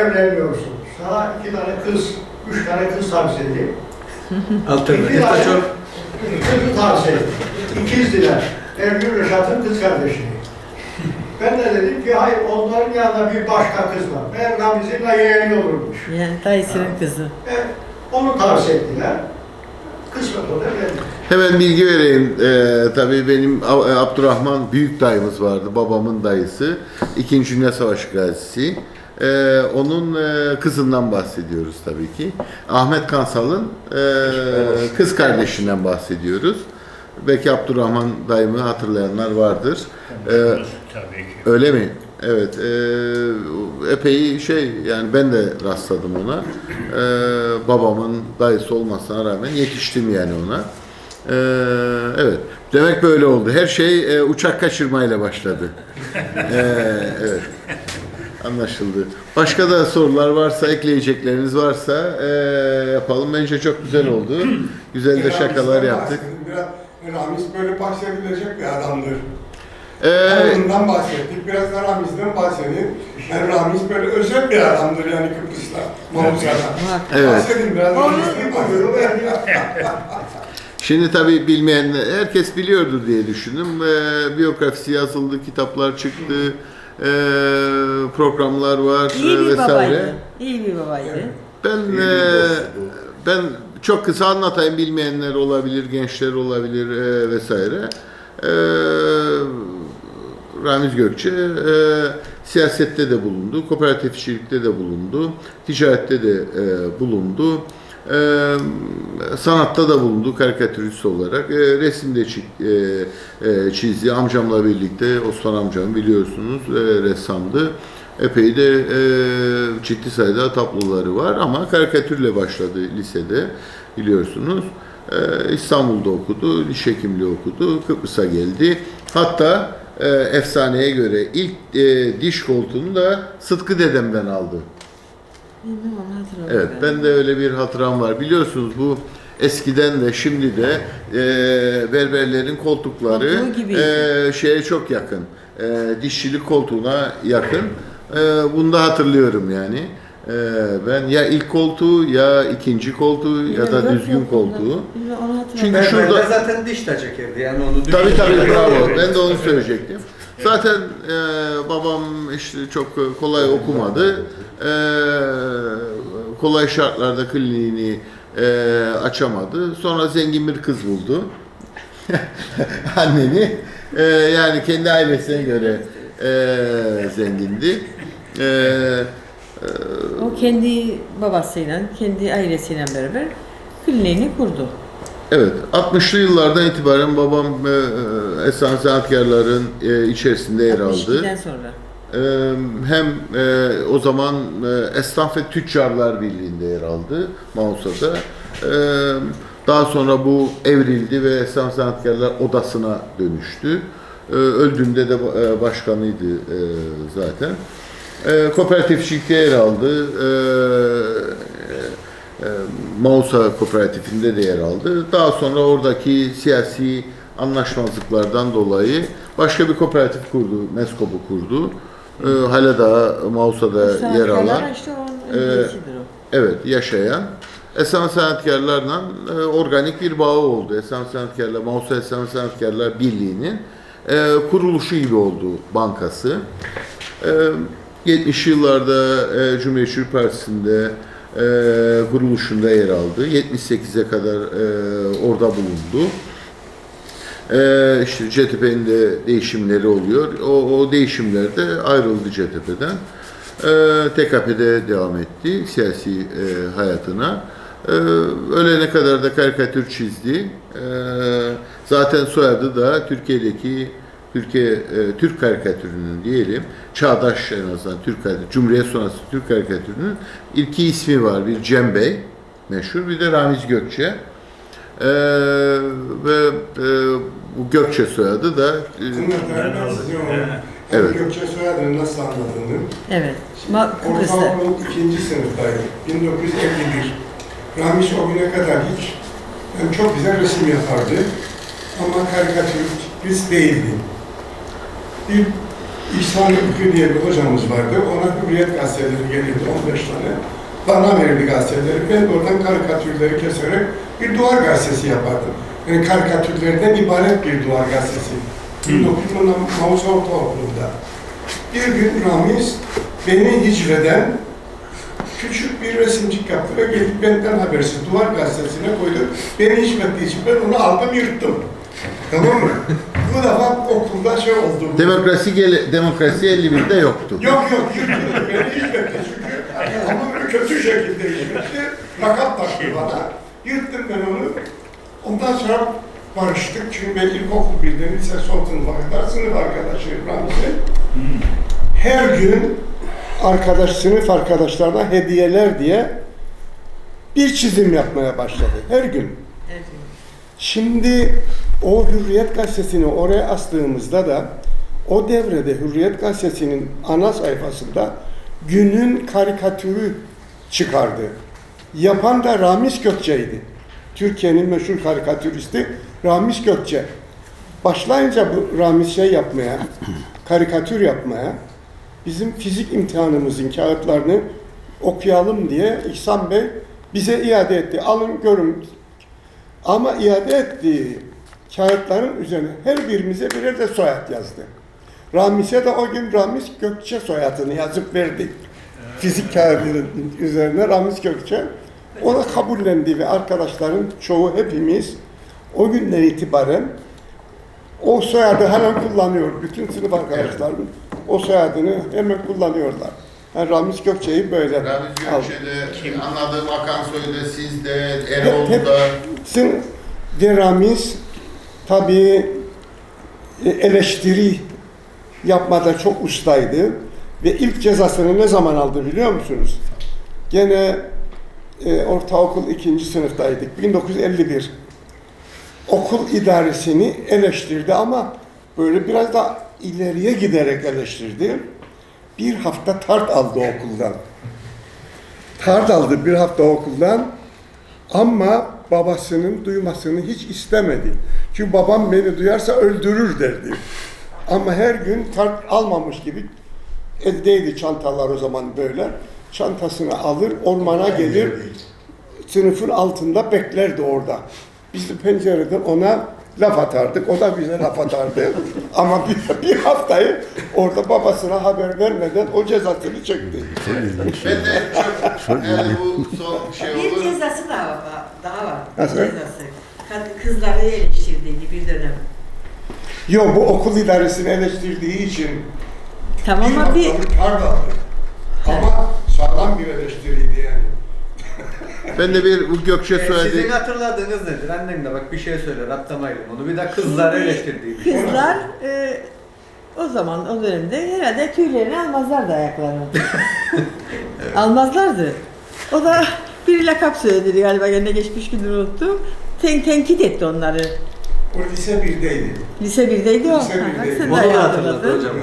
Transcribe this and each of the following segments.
evlenmiyorsun. Sana iki tane kız, üç tane kız tavsiye edeyim. Alternatif İki de tane çok. kızı tavsiye ettim. İkizdiler. Ergün Reşat'ın kız kardeşi. Ben de dedim ki hayır onların yanında bir başka kız var. Meğer Ramiz'in de yeğeni olurmuş. Yani dayısının kızı. E, onu tavsiye ettiler. Kısmet oldu evlendik. Hemen bilgi vereyim. Ee, tabii benim A- Abdurrahman büyük dayımız vardı. Babamın dayısı. İkinci Dünya Savaşı gazisi. Ee, onun e, kızından bahsediyoruz tabii ki. Ahmet Kansal'ın e, kız kardeşinden bahsediyoruz. Belki Abdurrahman dayımı hatırlayanlar vardır. Ee, Tabii ki. Öyle mi? Evet. eee, epey şey yani ben de rastladım ona. Eee, babamın dayısı olmasına rağmen yetiştim yani ona. Eee, evet. Demek böyle oldu. Her şey eee, uçak kaçırmayla başladı. Eee, evet. Anlaşıldı. Başka da sorular varsa, ekleyecekleriniz varsa eee, yapalım. Bence çok güzel oldu. Güzel de şakalar yaptık. Biraz Ramiz böyle bahsedilecek bir adamdır. Eee Ondan bahsettik. Biraz da Ramiz'den bahsedeyim. Yani Ramiz böyle özel bir adamdır yani Kıbrıs'ta, Mavusa'da. Evet. Bahsedin biraz Ramiz'den bahsedin. Şimdi tabii bilmeyen herkes biliyordur diye düşündüm. Ee, biyografisi yazıldı, kitaplar çıktı, ee, programlar var İyi bir vesaire. babaydı. İyi bir babaydı. Ben İyi bir dosttu. ben çok kısa anlatayım bilmeyenler olabilir, gençler olabilir ee, vesaire. Ee, Ramiz Gökçe ee, siyasette de bulundu, kooperatifçilikte de bulundu, ticarette de ee, bulundu. Ee, sanatta da bulundu karikatürist olarak. Ee, resimde çi- e, e, çizdi. Amcamla birlikte Osman amcam biliyorsunuz e, ressamdı. Epey de e, ciddi sayıda tabloları var ama karikatürle başladı lisede biliyorsunuz. Ee, İstanbul'da okudu, diş hekimliği okudu, Kıbrıs'a geldi. Hatta e, efsaneye göre ilk e, diş koltuğunu da Sıtkı dedemden aldı. Hatırlamıyorum. Evet, ben de öyle bir hatıram var. Biliyorsunuz bu eskiden de şimdi de e, berberlerin koltukları Koltuğu e, şeye çok yakın. E, dişçilik koltuğuna yakın. E, bunu da hatırlıyorum yani. E, ben ya ilk koltuğu ya ikinci koltuğu ya da Yok, düzgün yok, koltuğu. Bilmem, onu hatırlamıyorum. Çünkü şurada- de zaten diş de çekerdi yani onu Tabii tabii düşünüyorum. bravo. Ben de onu söyleyecektim. Zaten e, babam işte çok kolay okumadı. E, kolay şartlarda kliniğini e, açamadı. Sonra zengin bir kız buldu. Anneni. E, yani kendi ailesine göre e, zengindi. E, O kendi babasıyla, kendi ailesiyle beraber kliniğini kurdu. Evet, 60'lı yıllardan itibaren babam e, e, Esen Sanatkarların e, içerisinde yer aldı. 62'den sonra. Ee, hem e, o zaman e, Esnaf ve Tüccarlar Birliği'nde yer aldı Mausa'da. Ee, daha sonra bu evrildi ve Esnaf Sanatkarlar Odası'na dönüştü. Ee, öldüğünde de e, başkanıydı e, zaten. E, kooperatifçilikte yer aldı. Ee, e, Mausa Kooperatifinde de yer aldı. Daha sonra oradaki siyasi anlaşmazlıklardan dolayı başka bir kooperatif kurdu, Meskop'u kurdu. Ee, hala da Mausa'da yer alan, işte e, evet yaşayan Esen Sanatkarlarla e, organik bir bağı oldu. Esen Sanatkarlar, Mausa Esen Sanatkarlar Birliği'nin e, kuruluşu gibi oldu bankası. E, 70 yıllarda e, Cumhuriyet Halk Partisi'nde e, kuruluşunda yer aldı. 78'e kadar e, orada bulundu. E, işte CTP'nin de değişimleri oluyor. O, o değişimlerde ayrıldı CTP'den. E, TKP'de devam etti siyasi e, hayatına. E, ölene kadar da karikatür çizdi. E, zaten soyadı da Türkiye'deki Türkiye e, Türk karikatürünün diyelim çağdaş en azından Türk karikatürü, Cumhuriyet sonrası Türk karikatürünün iki ismi var. Bir Cem Bey meşhur bir de Ramiz Gökçe. Ee, ve e, bu Gökçe soyadı da e. Evet. Gökçe soyadını nasıl anladığını. Evet. Ortaokul ikinci sınıftaydım. 1951. Ramiz o güne kadar hiç yani çok güzel resim yapardı. Ama karikatürist değildi. Bir İhsan Ülkü diye bir hocamız vardı. Ona Hürriyet gazeteleri gelirdi 15 tane. Bana verirdi gazeteleri. Ben de oradan karikatürleri keserek bir duvar gazetesi yapardım. Yani karikatürlerden ibaret bir duvar gazetesi. 1910'da Mausa Ortaokulu'nda. Bir gün Ramiz beni hicveden küçük bir resimcik yaptı ve gelip benden habersiz duvar gazetesine koydu. Beni hicvettiği için ben onu aldım yırttım. Tamam mı? Bu defa okulda şey oldu. Demokrasi gele, demokrasi 51'de yoktu. Yok yok yırttı. Beni hicvetti çünkü. Ama kötü şekilde hicvetti. Lakap taktı bana. Yırttım ben onu. Ondan sonra barıştık. Çünkü ben ilkokul birden lise son sınıfa kadar sınıf arkadaşıyım Ramiz'in. Her gün arkadaş, sınıf arkadaşlarına hediyeler diye bir çizim yapmaya başladı. Her gün. Şimdi o Hürriyet Gazetesi'ni oraya astığımızda da o devrede Hürriyet Gazetesi'nin ana sayfasında günün karikatürü çıkardı. Yapan da Ramiz Gökçe'ydi. Türkiye'nin meşhur karikatüristi Ramiz Gökçe. Başlayınca bu Ramiz şey yapmaya, karikatür yapmaya, bizim fizik imtihanımızın kağıtlarını okuyalım diye İhsan Bey bize iade etti. Alın görün. Ama iade ettiği kağıtların üzerine her birimize birer de soyad yazdı. Ramiz'e de o gün Ramiz Gökçe soyadını yazıp verdi. Fizik kağıdının üzerine Ramiz Gökçe. Ona kabullendi ve arkadaşların çoğu hepimiz o günden itibaren o soyadı hemen kullanıyor. Bütün sınıf arkadaşlarım o soyadını hemen kullanıyorlar. Yani Ramiz Gökçe'yi böyle Ramiz. Gökçe'de, anladığım Hakan Soy'da, sizde, Hep, hep Eroğlu'da. Sin Deramiz tabii e, eleştiri yapmada çok ustaydı ve ilk cezasını ne zaman aldı biliyor musunuz? Gene e, ortaokul ikinci sınıftaydık. 1951. Okul idaresini eleştirdi ama böyle biraz da ileriye giderek eleştirdi. Bir hafta tart aldı okuldan. Tart aldı bir hafta okuldan. Ama babasının duymasını hiç istemedi. Çünkü babam beni duyarsa öldürür derdi. Ama her gün kart almamış gibi eldeydi çantalar o zaman böyle. Çantasını alır, ormana gelir, sınıfın altında beklerdi orada. Biz de pencereden ona laf atardık, o da bize laf atardı. Ama bir, bir haftayı orada babasına haber vermeden o cezasını çekti. Ben de çok, yani bu son şey Bir olur. cezası daha var. Daha var. Nasıl? Cezası. Kızları eleştirdiğini bir dönem. Yok bu okul idaresini eleştirdiği için Tamam ama bir aldı. Ama sağlam bir eleştiriydi yani. Ben de bir bu Gökçe Ee, söyledi. sizin hatırladığınız nedir? Annem de bak bir şey söyler atlamayalım onu. Bir de kızlar eleştirdiği bir kızlar e, o zaman o dönemde herhalde tüylerini almazlardı ayaklarını. Almazlardı. O da bir lakap söyledi galiba gene geçmiş gündür unuttum. Ten, tenkit etti onları. O lise 1'deydi. Lise 1'deydi o. Lise Ha, bak birdeydi. sen de Onu öyle da hatırladı hatırladın. hocam.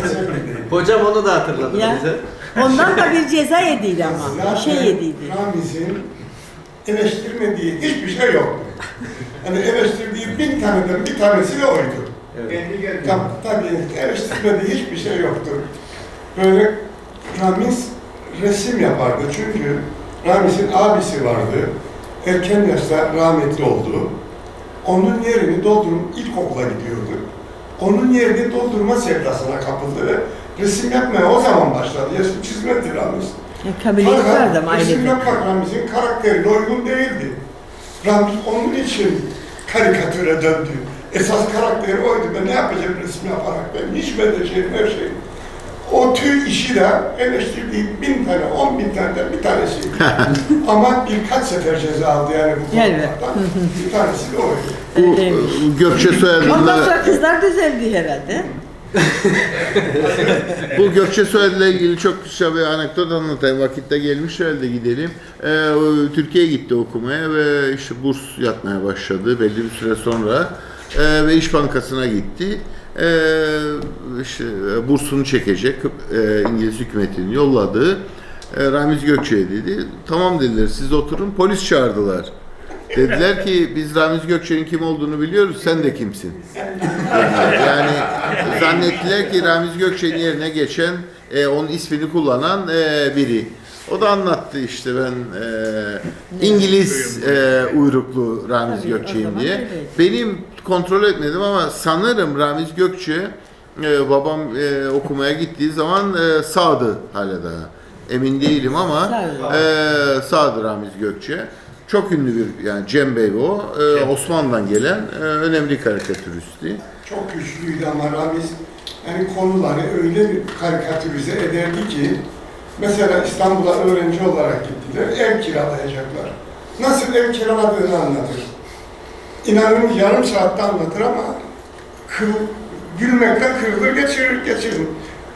o lise 1'deydi. Hocam onu da hatırladı Ya. bize. Ondan da bir ceza yediydi ama. Bir şey yediydi. Ramiz'in eleştirmediği hiçbir şey yoktu. Hani eleştirdiği bin taneden bir tanesi de oydu. Evet. Kendi geldi. Tam, tabii eleştirmediği hiçbir şey yoktu. Böyle Ramiz resim yapardı çünkü Ramiz'in abisi vardı. Erken yaşta rahmetli oldu. Onun yerini doldurum ilkokula gidiyordu. Onun yerini doldurma sevdasına kapıldı ve resim yapmaya o zaman başladı. Resim çizmedi Ramiz. Ya, Kabiliyet Fakat vardı ama resim yapmak Ramiz'in karakterine uygun değildi. Ramiz onun için karikatüre döndü. Esas karakteri oydu. Ben ne yapacağım resim yaparak? Ben hiç bedeceğim her şey. O tüy işi de eleştirdiği bin tane, on bin taneden bir tanesi. Ama birkaç sefer ceza aldı yani bu Evet. konulardan. bir tanesi de oydu. Bu Öyleymiş. e, Gökçe Ondan sonra kızlar düzeldi herhalde. bu Gökçe soyadıyla ilgili çok kısa bir anekdot anlatayım. Vakitte gelmiş herhalde gidelim. Ee, o Türkiye'ye gitti okumaya ve işte burs yatmaya başladı belli bir süre sonra. Ee, ve İş Bankası'na gitti. Ee, işte, e, bursunu çekecek e, İngiliz hükümetinin yolladığı e, Ramiz Gökçe'ye dedi. Tamam dediler siz oturun polis çağırdılar. Dediler ki biz Ramiz Gökçe'nin kim olduğunu biliyoruz sen de kimsin? Yani zannettiler ki Ramiz Gökçe'nin yerine geçen, e, onun ismini kullanan e, biri. O da anlattı işte ben e, İngiliz e, uyruklu Ramiz Gökçe'yim diye. Benim kontrol etmedim ama sanırım Ramiz Gökçe e, babam e, okumaya gittiği zaman e, sağdı hala daha. Emin değilim ama e, sağdı Ramiz Gökçe. Çok ünlü bir yani Cem Bey o. E, Osmanlı'dan gelen e, önemli karikatüristi. Çok güçlüydü ama Ramiz yani konuları öyle bir karikatürize ederdi ki mesela İstanbul'a öğrenci olarak gittiler, ev kiralayacaklar. Nasıl ev kiraladığını anlatır. İnanın yarım saatte anlatır ama kıl, gülmekten kırılır geçirir geçirir.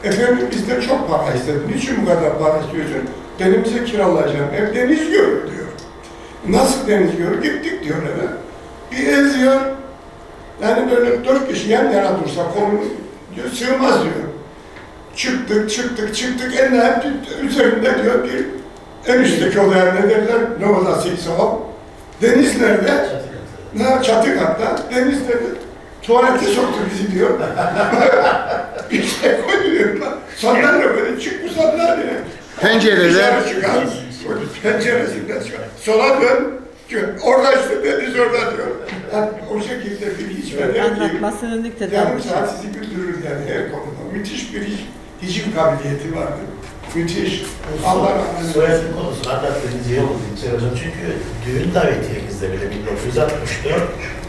Efendim bizden çok para istedi. Niçin bu kadar para istiyorsun? Denize kiralayacağım. Ev deniz görür diyor. Nasıl deniz görür? Gittik diyor eve. Bir ev diyor. Yani böyle dört kişi yan yana dursa konu diyor, sığmaz diyor. Çıktık, çıktık, çıktık. En hep üzerinde diyor bir en üstteki odaya ne derler? Ne odasıysa o. Deniz nerede? Ne çatı katta. Deniz dedi. Tuvalete soktu bizi diyor. bir şey koyuyor. Sandalye böyle çık bu sandalye. Pencereler Dışarı çıkar. Penceresinden çıkar. Sola dön. Orada işte deniz orada diyor. Yani o şekilde bir hiç böyle Anlatmasını nükteden Yarım bir şey. saat sizi güldürür yani her konuda. Müthiş bir hic, hicim kabiliyeti vardı. Müthiş. Allah rahmet eylesin. Soyadın konusunu anlattığınız iyi oldu Hocam. Çünkü düğün davetiyemizde bile 1964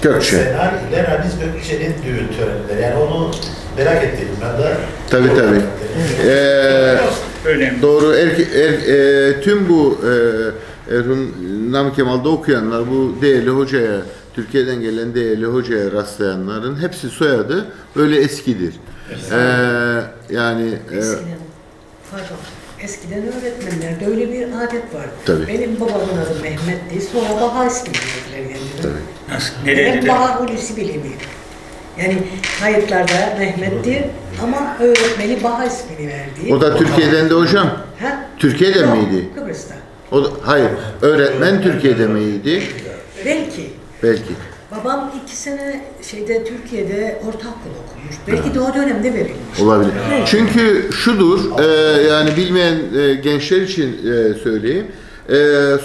Gökçe. Senar ile Ramiz Gökçe'nin düğün törenleri. Yani onu merak ettim ben de. Tabii, tabii. Ee, Önemli. Doğru. Er, er- e, tüm bu e, Erhun Nami Kemal'da okuyanlar, bu değerli hocaya, Türkiye'den gelen değerli hocaya rastlayanların hepsi soyadı böyle eskidir. Ee, yani e, Eskiden, pardon, eskiden öğretmenlerde öyle bir adet vardı. Tabii. Benim babamın adı Mehmet'ti, sonra Baha ismini verdiler kendine. tabii. Nasıl? Hep Nerede? Baha Hulusi bilimi. Yani kayıtlarda Mehmet'ti ama öğretmeni Baha ismini verdi. O da Türkiye'den de hocam. Ha? Türkiye'den Yok, miydi? Kıbrıs'ta. O da, hayır. Öğretmen Türkiye'de miydi? Belki. Belki. Babam iki sene şeyde Türkiye'de ortaokul okumuş. Belki de o dönemde verilmiş. Olabilir. Çünkü şudur, e, yani bilmeyen e, gençler için e, söyleyeyim. E,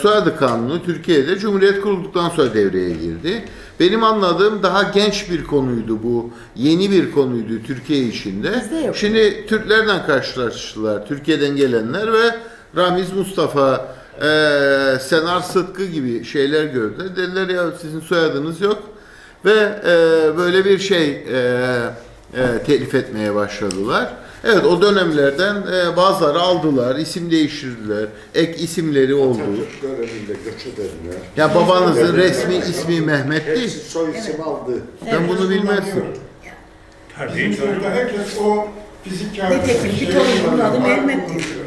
soyadı kanunu Türkiye'de Cumhuriyet kurulduktan sonra devreye girdi. Benim anladığım daha genç bir konuydu bu. Yeni bir konuydu Türkiye içinde. Bizde yok. Şimdi Türklerden karşılaştılar. Türkiye'den gelenler ve Ramiz Mustafa, e, Senar Sıtkı gibi şeyler gördüler. Dediler ya sizin soyadınız yok. Ve e, böyle bir şey e, e, telif etmeye başladılar. Evet o dönemlerden e, bazıları aldılar, isim değiştirdiler, ek isimleri oldu. Atatürk döneminde göç edenler. Ya babanızın resmi ismi Mehmet'ti. Hepsi soy isim aldı. Ben bunu bilmezdim. Tabii Bizim köyde herkes o fizik kağıdı. Nitekim bir torunumun adı Mehmet'ti.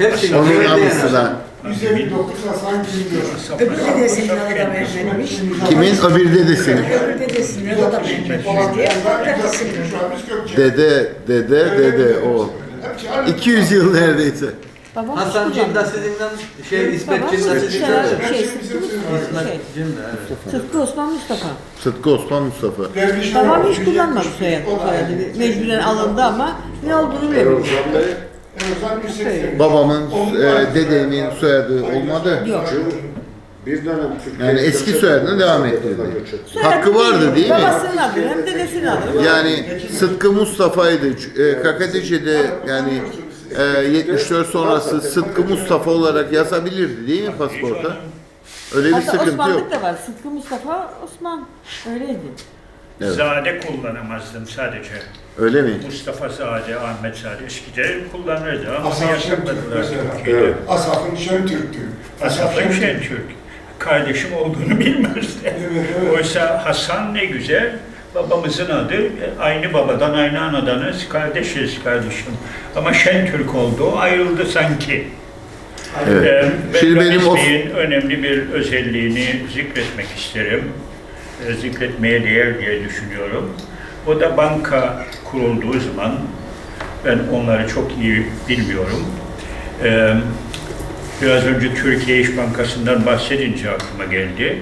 Hepsini Onun yani. anısına. 159 Hasan Gündür. Öbür dedesinin adı da Mehmet'miş. Kimin? Öbür dedesinin. Öbür dedesinin adı da Mehmet'miş diye. Dede, dede, dede o. 200 yıl neredeyse. Babam Hasan Cinda kullanmadı. sizinden şey İsmet Cinda hiç sizinden de. şey, şey, evet. Sıtkı Osman Mustafa. Sıtkı Osman Mustafa. Babam hiç kullanmadı soyadı. soyadı. Mecburen alındı ama ne olduğunu bilmiyorum. Bey Babamın, e, dedemin soyadı olmadı. Yok. bir dönem Yani eski soyadını devam ettirdi. Hakkı vardı değil mi? Babasının adı hem dedesinin adı. Yani Sıtkı Mustafa'ydı. E, KKTC'de yani e, 74 sonrası Sıtkı Mustafa olarak yazabilirdi değil mi pasaporta? Öyle bir Hatta sıkıntı Osmanlık yok. da var. Sıtkı Mustafa Osman. Öyleydi. Evet. Zade kullanamazdım sadece. Öyle mi? Mustafa Zade, Ahmet Zade eskiden kullanırdı ama Asaf yaşamadılar. Evet. Asaf'ın Şentürk'tü. Asaf'ın Şentürk. Kardeşim olduğunu bilmezdi. Evet, evet. Oysa Hasan ne güzel. Babamızın adı e, aynı babadan aynı anadanız, kardeşiz kardeşim. Ama Şentürk oldu, ayrıldı sanki. Evet. Ee, ben Şimdi benim o- önemli bir özelliğini zikretmek isterim. Ee, Zikretmeye değer diye düşünüyorum. O da banka kurulduğu zaman, ben onları çok iyi bilmiyorum. Ee, Biraz önce Türkiye İş Bankası'ndan bahsedince aklıma geldi.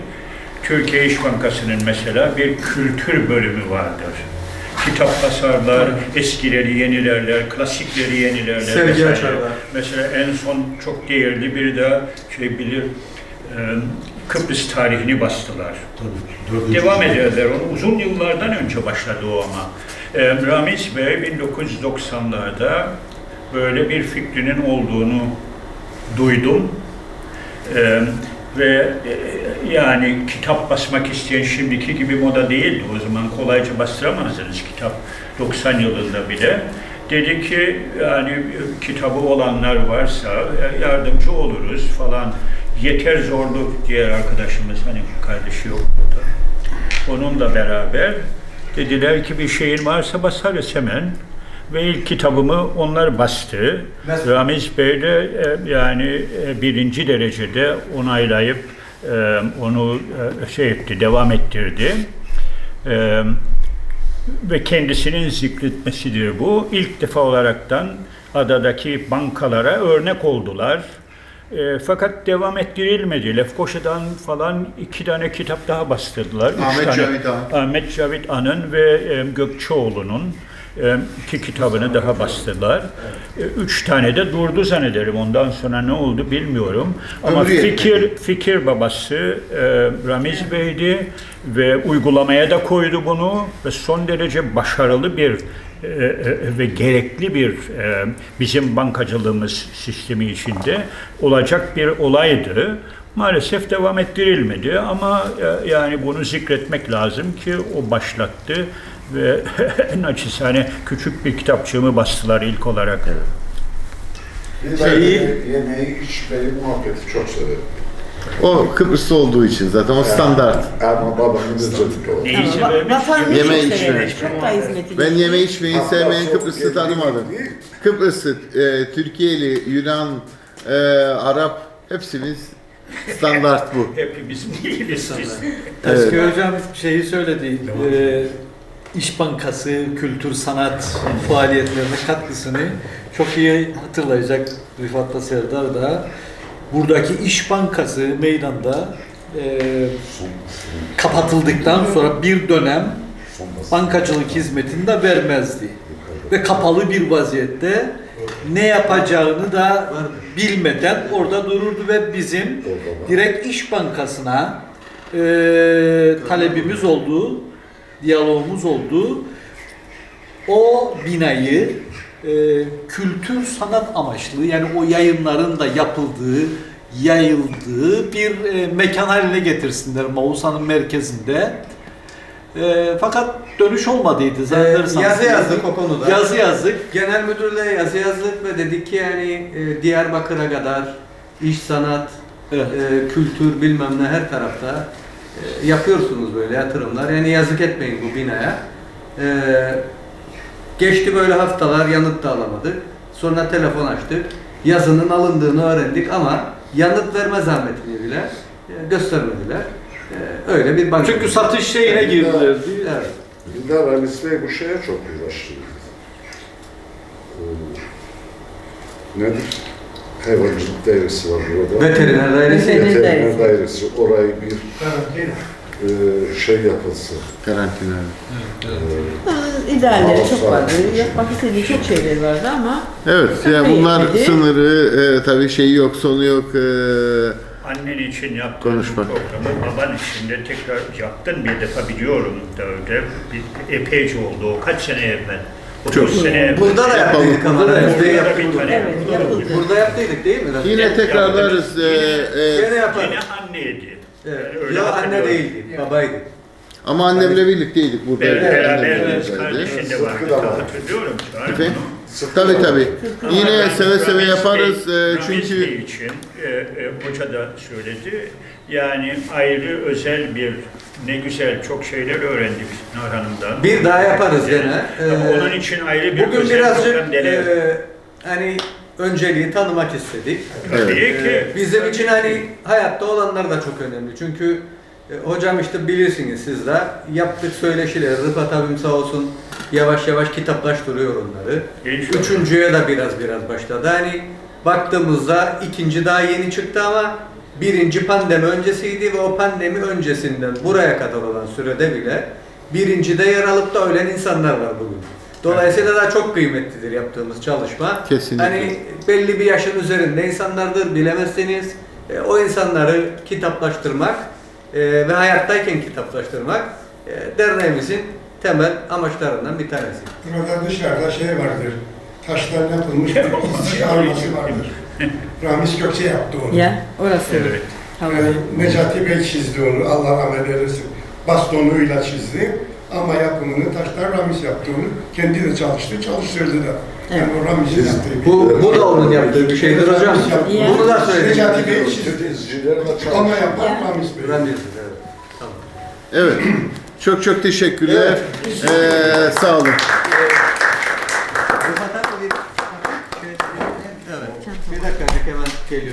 Türkiye İş Bankası'nın mesela bir kültür bölümü vardır. kitap basarlar, eskileri yenilerler, klasikleri yenilerler. Sergi açarlar. Mesela en son çok değerli biri de şey bilir, e, Kıbrıs tarihini bastılar. Devam ederler. Onu uzun yıllardan önce başladı o ama. E, Ramiz Bey 1990'larda böyle bir fikrinin olduğunu duydum. E, ve e, yani kitap basmak isteyen şimdiki gibi moda değildi. O zaman kolayca bastıramazdınız kitap 90 yılında bile. Dedi ki yani kitabı olanlar varsa e, yardımcı oluruz falan. Yeter zorlu diğer arkadaşımız hani kardeşi yok burada. Onunla beraber dediler ki bir şeyin varsa basarız hemen. Ve ilk kitabımı onlar bastı. Nasıl? Ramiz Bey de e, yani e, birinci derecede onaylayıp e, onu e, şey etti, devam ettirdi. E, ve kendisinin zikretmesidir bu. İlk defa olaraktan adadaki bankalara örnek oldular. E, fakat devam ettirilmedi. Lefkoşa'dan falan iki tane kitap daha bastırdılar. Ahmet tane- Cavit Han. Ahmet Cavit An'ın ve e, Gökçeoğlu'nun e, iki kitabını daha bastılar. E, Üç tane de durdu zannederim. Ondan sonra ne oldu bilmiyorum. Ama fikir fikir babası e, Ramiz Bey'di ve uygulamaya da koydu bunu ve son derece başarılı bir ve gerekli bir e, bizim bankacılığımız sistemi içinde olacak bir olaydı. Maalesef devam ettirilmedi ama e, yani bunu zikretmek lazım ki o başlattı ve naçizane küçük bir kitapçığımı bastılar ilk olarak. Bir Şeyi- yemeği, içmeyi, muhabbeti çok severim. O Kıbrıs'ta olduğu için zaten o standart. O. Neyi Ama severmiş? vatanını Yemeği çok içmeyi. Çok da. Ben yeme içmeyi Hatta sevmeyen çok Kıbrıs'ı gerilim tanımadım. değil. Kıbrıs'ı, e, Türkiye'li, Yunan, e, Arap hepsimiz standart bu. Hepimiz değiliz biz. Eski hocam şeyi söyledi. E, İş Bankası kültür sanat faaliyetlerine katkısını çok iyi hatırlayacak Rıfat'la Serdar da. Buradaki İş Bankası meydanda e, kapatıldıktan sonra bir dönem bankacılık hizmetini de vermezdi. Ve kapalı bir vaziyette ne yapacağını da bilmeden orada dururdu ve bizim direkt İş Bankası'na e, talebimiz olduğu, diyalogumuz olduğu o binayı e, kültür sanat amaçlı yani o yayınların da yapıldığı, yayıldığı bir e, mekan haline getirsinler Mausa'nın merkezinde. E, fakat dönüş olmadıydı zannedersem. Ee, yazı yazdık o konuda. Yazı yazdık. Genel müdürle yazı yazdık ve dedik ki yani e, Diyarbakır'a kadar iş sanat, Evet. e, kültür bilmem ne her tarafta e, yapıyorsunuz böyle yatırımlar. Yani yazık etmeyin bu binaya. E, geçti böyle haftalar yanıt da alamadık. Sonra telefon açtık. Yazının alındığını öğrendik ama yanıt verme zahmetini bile e, göstermediler. E, öyle bir banka. Çünkü satış şeyine girdiler. Evet. Bir de Ramis Bey bu şeye çok uğraştı. Ee, nedir? Hayvancılık dairesi var burada. Veteriner dairesi. Veteriner dairesi. Orayı bir Karantina. Şey yapılsın. Karantina. Ee, İdealleri çok vardı. Yapmak istediği çok şeyler vardı ama Evet, yani bunlar Yetmedi. sınırı, e, tabii şeyi yok, sonu yok. e, Annen için yaptığın Konuşma. programı baban için de tekrar yaptın bir defa biliyorum da öyle. Bir, epeyce oldu o. Kaç sene evvel? 30 Çok. sene evvel. Burada da yaptıydık ama. Burada da Burada Burada da yaptık. Evet, yapıldı. Burada yaptıydık değil mi? yine tekrarlarız. e, e, Gene yaparız. Yine anneydi. Evet. Öyle Yo anne hatırlıyorum. değildi, babaydı. ama annemle birlikteydik burada. Ber- Annemle Beraberdiniz, birlikteydi. kardeşin de vardı. Sıtkı da var. Hatırlıyorum şu an. Efendim? Sıtkı Tabii. Yine Ama seve seve Ramiz yaparız Bey- e, Ramiz çünkü için e, e, hoca da söyledi. Yani ayrı özel bir ne güzel çok şeyler öğrendik Nar Hanım'dan. Bir daha yaparız Evet. gene. Ama Ee, onun için ayrı bir Bugün özel birazcık program deneyelim. e, hani önceliği tanımak istedik. Tabii Evet. ki. Ee, bizim için hani hayatta olanlar da çok önemli. Çünkü e, hocam işte bilirsiniz siz de yaptık söyleşileri. Rıfat abim sağ olsun yavaş yavaş kitaplaştırıyor onları. İnşallah. Üçüncüye de biraz biraz başladı. Hani baktığımızda ikinci daha yeni çıktı ama birinci pandemi öncesiydi ve o pandemi öncesinden buraya kadar olan sürede bile birincide yer alıp da ölen insanlar var bugün. Dolayısıyla da çok kıymetlidir yaptığımız çalışma. Kesinlikle. Hani belli bir yaşın üzerinde insanlardır bilemezseniz e, o insanları kitaplaştırmak e, ve hayattayken kitaplaştırmak e, derneğimizin temel amaçlarından bir tanesi. Burada dışarıda şey vardır. Taştan yapılmış bir arması vardır. Ramiz Gökçe yaptı onu. Ya orası. Evet. Yani Necati Bey çizdi onu. Allah rahmet eylesin. Bastonuyla çizdi. Ama yapımını taştan Ramiz yaptı onu. Kendi de çalıştı, çalıştırdı da. Yani o Ramiz'in yaptığı bir Bu, bu da onun yaptığı bir şeydir hocam. Bunu da söyledim. Necati Bey çizdi. İzcilerle Ama yapan Ramiz Bey. Ramiz, evet. Tamam. Evet. Çok çok teşekkürler. Ee, sağ olun.